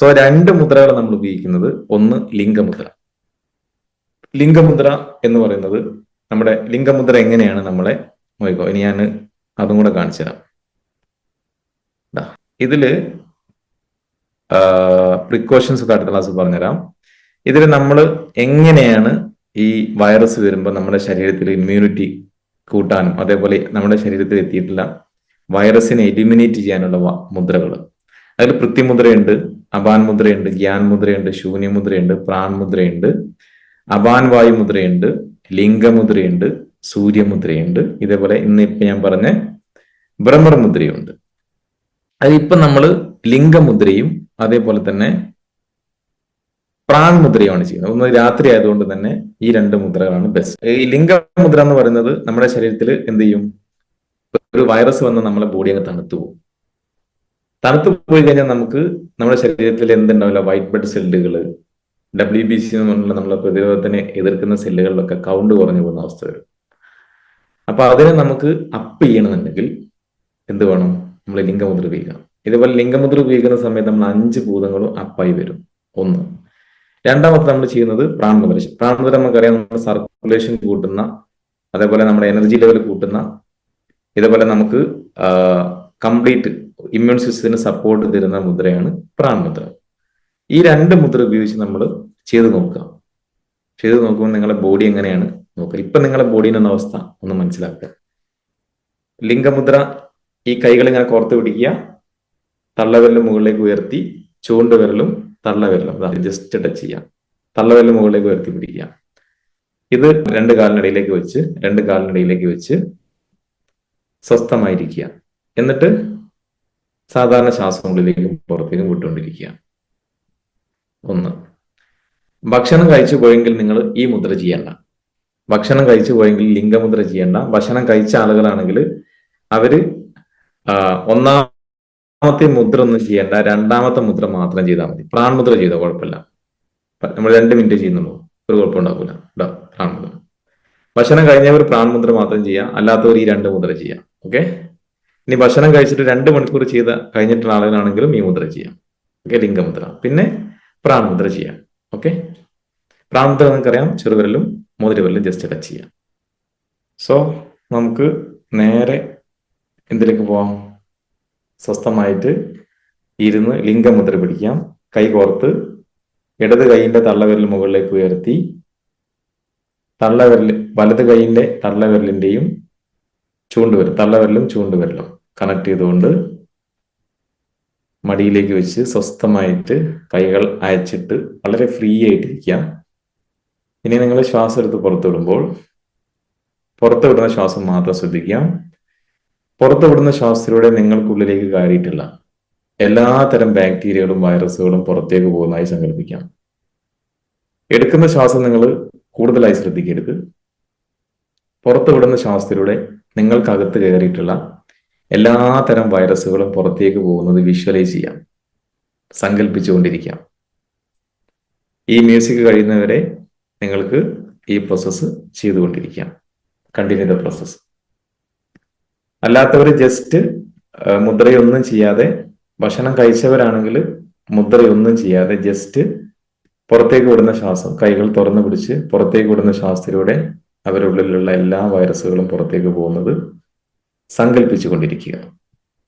So രണ്ട് മുദ്രകൾ നമ്മൾ ഉപയോഗിക്കുന്നത്. ഒന്ന് ലിംഗമുദ്ര. ലിംഗമുദ്ര എന്ന് പറയുന്നത് നമ്മുടെ ലിംഗമുദ്ര എങ്ങനെയാണ് നമ്മളെ നോക്കോ ഇനി ഞാൻ അതും കൂടെ കാണിച്ചു തരാം. ഇതിൽ പ്രിക്കോഷൻസ് ഒക്കെ അടുത്ത ക്ലാസ് പറഞ്ഞുതരാം. ഇതിൽ നമ്മൾ എങ്ങനെയാണ് ഈ വൈറസ് വരുമ്പോൾ നമ്മുടെ ശരീരത്തിൽ ഇമ്മ്യൂണിറ്റി കൂട്ടാനും അതേപോലെ നമ്മുടെ ശരീരത്തിൽ എത്തിയിട്ടുള്ള വൈറസിനെ എലിമിനേറ്റ് ചെയ്യാനുള്ള മുദ്രകൾ അതിൽ പൃഥ്വിമുദ്രയുണ്ട് അപാൻ മുദ്രയുണ്ട് ഗ്യാൻ മുദ്രയുണ്ട് ശൂന്യമുദ്രയുണ്ട് പ്രാൺ മുദ്രയുണ്ട് അപാൻ വായു മുദ്രയുണ്ട് ലിംഗമുദ്രയുണ്ട് സൂര്യമുദ്രയുണ്ട്. ഇതേപോലെ ഇന്ന് ഇപ്പൊ ഞാൻ പറഞ്ഞ ഭ്രമർമുദ്രയുണ്ട് മുദ്രയുണ്ട് അതിപ്പോ നമ്മൾ ലിംഗമുദ്രയും അതേപോലെ തന്നെ പ്രാൺ മുദ്രയുമാണ് ചെയ്യുന്നത്. ഒന്ന് രാത്രി ആയതുകൊണ്ട് തന്നെ ഈ രണ്ട് മുദ്രകളാണ് ബെസ്റ്റ് ഈ ലിംഗമുദ്ര എന്ന് പറയുന്നത് നമ്മുടെ ശരീരത്തിൽ എന്ത് ചെയ്യും? ഒരു വൈറസ് വന്ന് നമ്മളെ ബോഡി അങ്ങ് തണുത്തു പോകും. തണുത്തു പോയി കഴിഞ്ഞാൽ നമുക്ക് നമ്മുടെ ശരീരത്തിൽ എന്തുണ്ടാവില്ല? വൈറ്റ് ബ്ലഡ് സെല്ലുകൾ ഡബ്ല്യു ബി സി എന്ന് പറഞ്ഞുള്ള നമ്മളെ പ്രതിരോധത്തിനെ എതിർക്കുന്ന സെല്ലുകളിലൊക്കെ കൗണ്ട് കുറഞ്ഞു പോകുന്ന അവസ്ഥ വരും. അപ്പൊ അതിനെ നമുക്ക് അപ്പ് ചെയ്യണമെന്നുണ്ടെങ്കിൽ എന്ത് വേണം? നമ്മൾ ലിംഗമുദ്ര ഉപയോഗിക്കണം. ഇതേപോലെ ലിംഗമുദ്ര ഉപയോഗിക്കുന്ന സമയത്ത് നമ്മൾ അഞ്ച് ഭൂതങ്ങളും അപ്പായി വരും. ഒന്ന്. രണ്ടാമത്തെ നമ്മൾ ചെയ്യുന്നത് പ്രാണമുദ്ര പ്രാണമുദ്ര നമുക്കറിയാം നമ്മുടെ സർക്കുലേഷൻ കൂട്ടുന്ന അതേപോലെ നമ്മുടെ എനർജി ലെവൽ കൂട്ടുന്ന ഇതേപോലെ നമുക്ക് കംപ്ലീറ്റ് ഇമ്മ്യൂൺ സിസ്റ്റത്തിന് സപ്പോർട്ട് തരുന്ന മുദ്രയാണ് പ്രാൺ മുദ്ര ഈ രണ്ട് മുദ്ര ഉപയോഗിച്ച് നമ്മൾ ചെയ്ത് നോക്കുക. ചെയ്ത് നോക്കുമ്പോൾ നിങ്ങളുടെ ബോഡി എങ്ങനെയാണ് നോക്കുക. ഇപ്പൊ നിങ്ങളുടെ ബോഡീന്റെ അവസ്ഥ ഒന്ന് മനസ്സിലാക്കുക. ലിംഗമുദ്ര ഈ കൈകൾ ഇങ്ങനെ കോർത്ത് പിടിക്കുക. തള്ളവിരലും മുകളിലേക്ക് ഉയർത്തി ചൂണ്ടുവിരലും തള്ളവിരലും. ജസ്റ്റ് ടച്ച് ചെയ്യാം തള്ളവിരലും മുകളിലേക്ക് ഉയർത്തി പിടിക്കുക. ഇത് രണ്ട് കാലിനിടയിലേക്ക് വെച്ച് രണ്ട് കാലിനിടയിലേക്ക് വെച്ച് സ്വസ്ഥമായിരിക്കുക. എന്നിട്ട് സാധാരണ ശ്വാസങ്ങളിലേക്കും പുറത്തേക്കും വിട്ടുകൊണ്ടിരിക്കുക. ഒന്ന്. ഭക്ഷണം കഴിച്ചു പോയെങ്കിൽ നിങ്ങൾ ഈ മുദ്ര ചെയ്യണ്ട. ഭക്ഷണം കഴിച്ചു പോയെങ്കിൽ ലിംഗമുദ്ര ചെയ്യണ്ട. ഭക്ഷണം കഴിച്ച ആളുകളാണെങ്കിൽ അവർ ഒന്നാമത്തെ മുദ്ര ഒന്നും ചെയ്യണ്ട. രണ്ടാമത്തെ മുദ്ര മാത്രം ചെയ്താൽ മതി. പ്രാൺമുദ്ര ചെയ്താൽ കുഴപ്പമില്ല. നമ്മൾ രണ്ട് മിനിറ്റ് ചെയ്യുന്നുള്ളൂ. ഒരു കുഴപ്പമുണ്ടാവില്ല പ്രാൺമുദ്ര. ഭക്ഷണം കഴിഞ്ഞവർ പ്രാൺമുദ്ര മാത്രം ചെയ്യാം അല്ലാത്തവർ ഈ രണ്ട് മുദ്ര ചെയ്യാം ഓക്കെ? ഇനി ഭക്ഷണം കഴിച്ചിട്ട് രണ്ട് മണിക്കൂർ ചെയ്ത കഴിഞ്ഞിട്ടുള്ള ആളുകളാണെങ്കിലും ഈ മുദ്ര ചെയ്യാം. ഓക്കെ ലിംഗമുദ്ര. പിന്നെ പ്രാണമുദ്ര ചെയ്യാം. ഓക്കെ? പ്രാണമുദ്ര നിങ്ങൾക്കറിയാം ചെറുവിരലും മോതിരവിരലും ജസ്റ്റ് ടച്ച് ചെയ്യാം. സോ നമുക്ക് നേരെ എന്തിലേക്ക് പോവാം? സ്വസ്ഥമായിട്ട് ഇരുന്ന് ലിംഗമുദ്ര പിടിക്കാം. കൈ കോർത്ത് ഇടത് കൈയിന്റെ തള്ളവിരൽ മുകളിലേക്ക് ഉയർത്തി തള്ളവിരൽ വലത് കൈയിന്റെ തള്ളവിരലിന്റെയും ചൂണ്ടുവിരൽ തള്ളവിരലും ചൂണ്ടുവിരലും. കണക്ട് ചെയ്തുകൊണ്ട് മടിയിലേക്ക് വെച്ച് സ്വസ്ഥമായിട്ട് കൈകൾ അയച്ചിട്ട് വളരെ ഫ്രീ ആയിട്ടിരിക്കാം. ഇനി നിങ്ങൾ ശ്വാസം എടുത്ത് പുറത്തുവിടുമ്പോൾ പുറത്തുവിടുന്ന ശ്വാസം മാത്രം ശ്രദ്ധിക്കാം. പുറത്തുവിടുന്ന ശ്വാസത്തിലൂടെ നിങ്ങൾക്കുള്ളിലേക്ക് കയറിയിട്ടില്ല. എല്ലാതരം ബാക്ടീരിയകളും വൈറസുകളും പുറത്തേക്ക് പോകുന്നതായി സങ്കല്പിക്കാം. എടുക്കുന്ന ശ്വാസം നിങ്ങൾ കൂടുതലായി ശ്രദ്ധിക്കരുത്. പുറത്തുവിടുന്ന ശ്വാസത്തിലൂടെ നിങ്ങൾക്കകത്ത് കയറിയിട്ടുള്ള എല്ലാതരം വൈറസുകളും പുറത്തേക്ക് പോകുന്നത് വിഷ്വലൈസ് ചെയ്യാം. സങ്കല്പിച്ചുകൊണ്ടിരിക്കാം ഈ മ്യൂസിക് കഴിയുന്നവരെ നിങ്ങൾക്ക് ഈ പ്രോസസ്സ് ചെയ്തുകൊണ്ടിരിക്കാം. കണ്ടിന്യൂ ദ പ്രോസസ് അല്ലാത്തവർ ജസ്റ്റ് മുദ്രയൊന്നും ചെയ്യാതെ ഭക്ഷണം കഴിച്ചവരാണെങ്കിൽ മുദ്രയൊന്നും ചെയ്യാതെ ജസ്റ്റ് പുറത്തേക്ക് വിടുന്ന ശ്വാസം കൈകൾ തുറന്നു പിടിച്ച് പുറത്തേക്ക് വിടുന്ന ശ്വാസത്തിലൂടെ അവരുള്ളിലുള്ള എല്ലാ വൈറസുകളും പുറത്തേക്ക് പോകുന്നത് സങ്കല്പിച്ചുകൊണ്ടിരിക്കുക.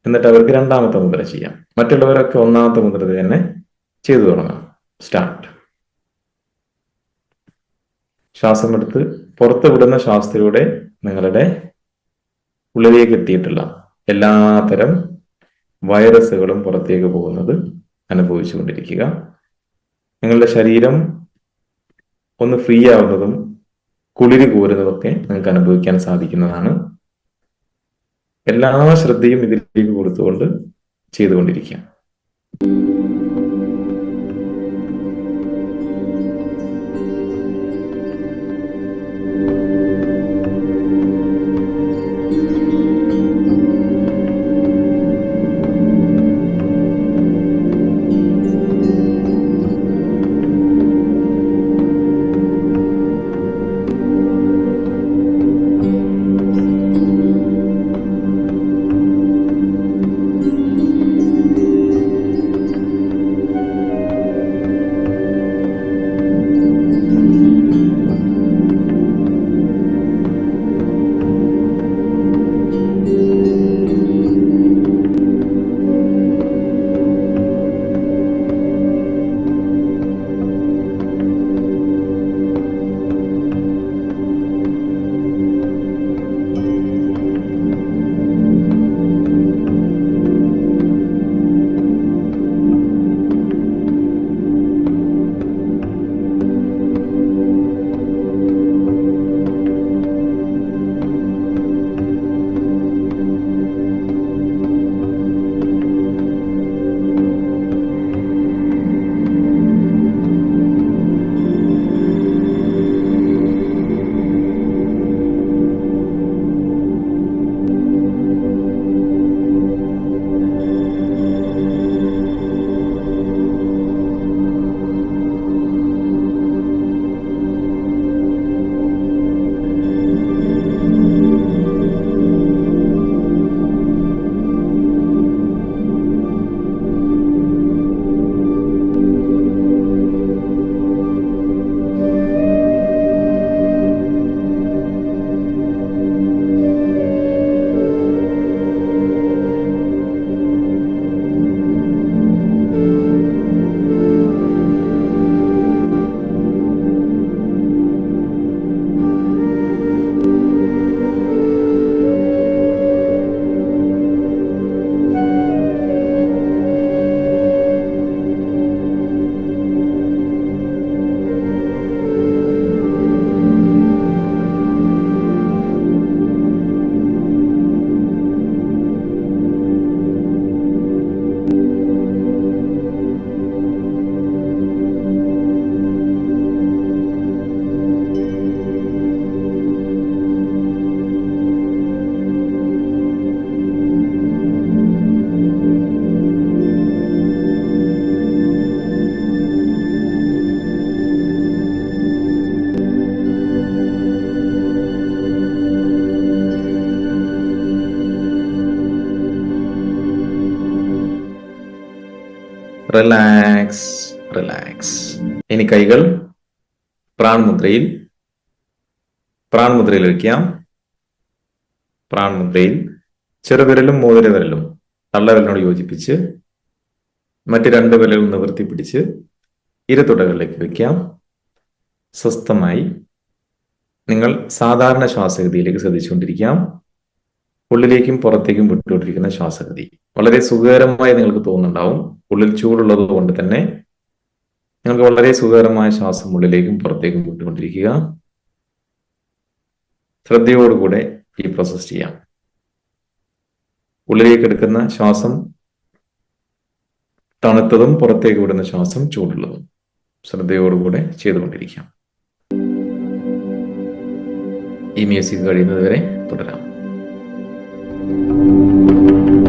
എന്നിട്ട് അവർക്ക് രണ്ടാമത്തെ മുദ്ര ചെയ്യാം. മറ്റുള്ളവരൊക്കെ ഒന്നാമത്തെ മുദ്ര തന്നെ ചെയ്തു തുടങ്ങാം സ്റ്റാർട്ട് ശ്വാസമെടുത്ത് പുറത്ത് വിടുന്ന ശ്വാസത്തിലൂടെ നിങ്ങളുടെ ഉള്ളിലേക്ക് എത്തിയിട്ടുള്ള എല്ലാത്തരം വൈറസുകളും പുറത്തേക്ക് പോകുന്നത് അനുഭവിച്ചു കൊണ്ടിരിക്കുക നിങ്ങളുടെ ശരീരം ഒന്ന് ഫ്രീ ആവുന്നതും കുളിരി കൂരുന്നതൊക്കെ നിങ്ങൾക്ക് അനുഭവിക്കാൻ സാധിക്കുന്നതാണ്. എല്ലാ ശ്രദ്ധയും ഇതിലേക്ക് കൊടുത്തുകൊണ്ട് ചെയ്തുകൊണ്ടിരിക്കുക റിലാക്സ് റിലാക്സ് ഇനി കൈകൾ പ്രാൺമുദ്രയിൽ പ്രാൺമുദ്രയിൽ വയ്ക്കാം പ്രാൺമുദ്രയിൽ ചെറുവിരലും മോതിരവിരലും തള്ളവിരലിനോട് യോജിപ്പിച്ച് മറ്റ് രണ്ട് വിരലും നിവർത്തി പിടിച്ച് ഇരുതുടകളിലേക്ക് വയ്ക്കാം സ്വസ്ഥമായി നിങ്ങൾ സാധാരണ ശ്വാസഗതിയിലേക്ക് ശ്രദ്ധിച്ചുകൊണ്ടിരിക്കാം. ഉള്ളിലേക്കും പുറത്തേക്കും വിട്ടുകൊണ്ടിരിക്കുന്ന ശ്വാസഗതി. വളരെ സുഖകരമായി നിങ്ങൾക്ക് തോന്നുന്നുണ്ടാവും. ഉള്ളിൽ ചൂടുള്ളത് കൊണ്ട് തന്നെ നിങ്ങൾക്ക് വളരെ സുഖകരമായ ശ്വാസം ഉള്ളിലേക്കും പുറത്തേക്കും വിട്ടുകൊണ്ടിരിക്കുക. ശ്രദ്ധയോടുകൂടെ ഈ പ്രോസസ് ചെയ്യാം. ഉള്ളിലേക്ക് എടുക്കുന്ന ശ്വാസം തണുത്തതും പുറത്തേക്ക് വിടുന്ന ശ്വാസം ചൂടുള്ളതും ശ്രദ്ധയോടുകൂടെ ചെയ്തുകൊണ്ടിരിക്കാം. ഈ മ്യൂസിക് കഴിയുന്നതുവരെ തുടരാം. Thank you.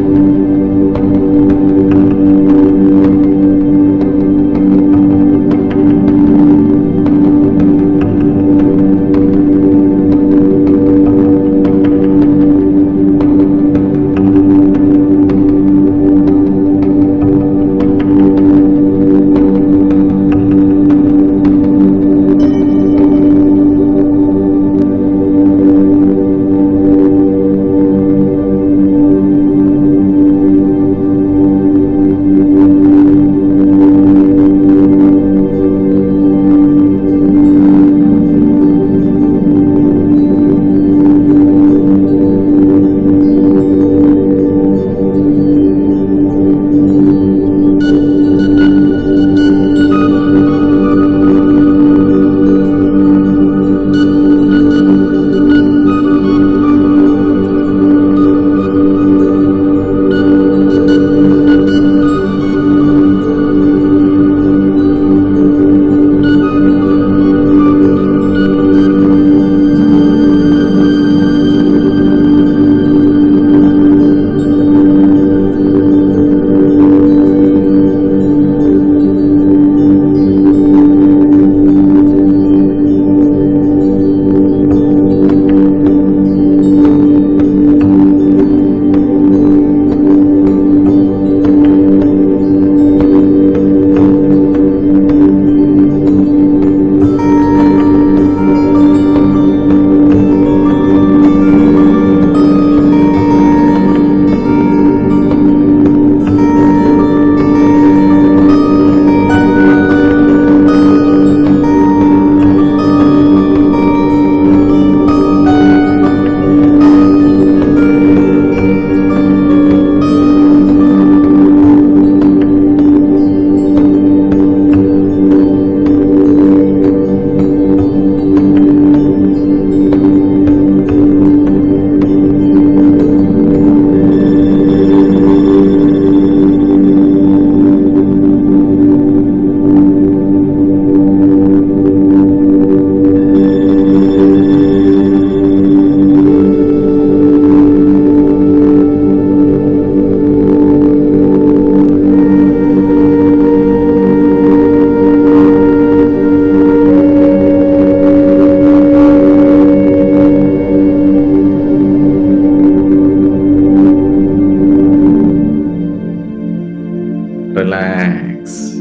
റിലാക്സ്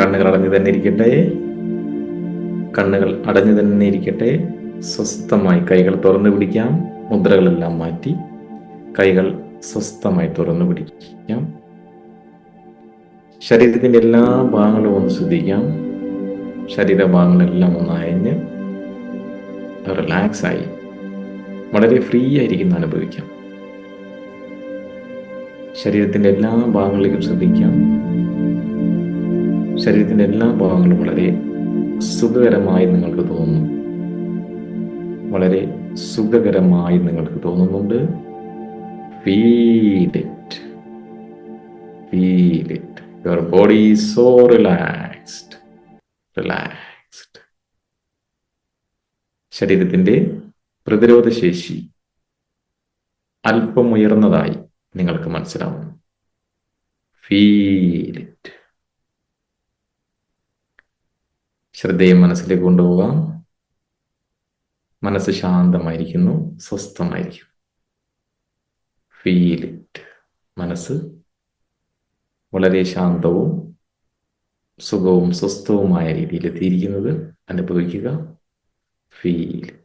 കണ്ണുകൾ അടഞ്ഞു തന്നെ ഇരിക്കട്ടെ. കണ്ണുകൾ അടഞ്ഞു തന്നെ ഇരിക്കട്ടെ. സ്വസ്ഥമായി കൈകൾ തുറന്നു പിടിക്കാം. മുദ്രകളെല്ലാം മാറ്റി കൈകൾ സ്വസ്ഥമായി തുറന്നു പിടിക്കാം. ശരീരത്തിന്റെ എല്ലാ ഭാഗങ്ങളും ഒന്ന് ശ്രദ്ധിക്കാം ശരീരഭാഗങ്ങളെല്ലാം ഒന്ന് അയഞ്ഞ് റിലാക്സ് ആയി. വളരെ ഫ്രീ ആയിരിക്കുന്ന അനുഭവിക്കാം. ശരീരത്തിന്റെ എല്ലാ ഭാഗങ്ങളിലേക്കും ശ്രദ്ധിക്കാം. ശരീരത്തിന്റെ എല്ലാ ഭാഗങ്ങളും വളരെ സുഖകരമായി നിങ്ങൾക്ക് തോന്നുന്നു വളരെ സുഖകരമായി നിങ്ങൾക്ക് തോന്നുന്നുണ്ട്. Feel it your body so relaxed relaxed ശരീരത്തിന്റെ പ്രതിരോധ ശേഷി അല്പം ഉയർന്നതായി നിങ്ങൾക്ക് മനസ്സിലാവുന്നു ഫീൽ ഇറ്റ് ശ്രദ്ധയും മനസ്സിലേക്ക് കൊണ്ടുപോകാം. മനസ്സ് ശാന്തമായിരിക്കുന്നു സ്വസ്ഥമായിരിക്കും ഫീൽ ഇറ്റ് മനസ്സ് വളരെ ശാന്തവും സുഖവും സ്വസ്ഥവുമായ രീതിയിൽ എത്തിയിരിക്കുന്നത് അനുഭവിക്കുക. ഫീൽ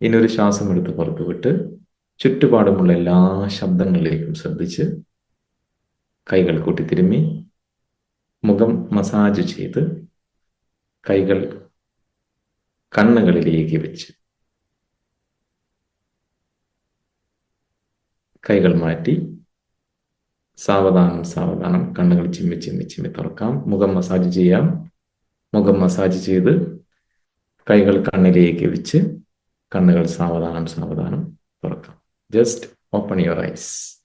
ഇനി ഒരു ശ്വാസം എടുത്ത് പുറത്തുവിട്ട് ചുറ്റുപാടുമുള്ള എല്ലാ ശബ്ദങ്ങളിലേക്കും ശ്രദ്ധിച്ച് കൈകൾ കൂട്ടി തിരുമ്മി മുഖം മസാജ് ചെയ്ത് കൈകൾ കണ്ണുകളിലേക്ക് വെച്ച് കൈകൾ മാറ്റി സാവധാനം സാവധാനം കണ്ണുകൾ ചിമ്മി ചിമ്മി ചിമ്മി തുറക്കാം. മുഖം മസാജ് ചെയ്യാം. മുഖം മസാജ് ചെയ്ത് കൈകൾ കണ്ണിലേക്ക് വെച്ച് കണ്ണുകൾ സാവധാനം സാവധാനം തുറക്കാം. Just open your eyes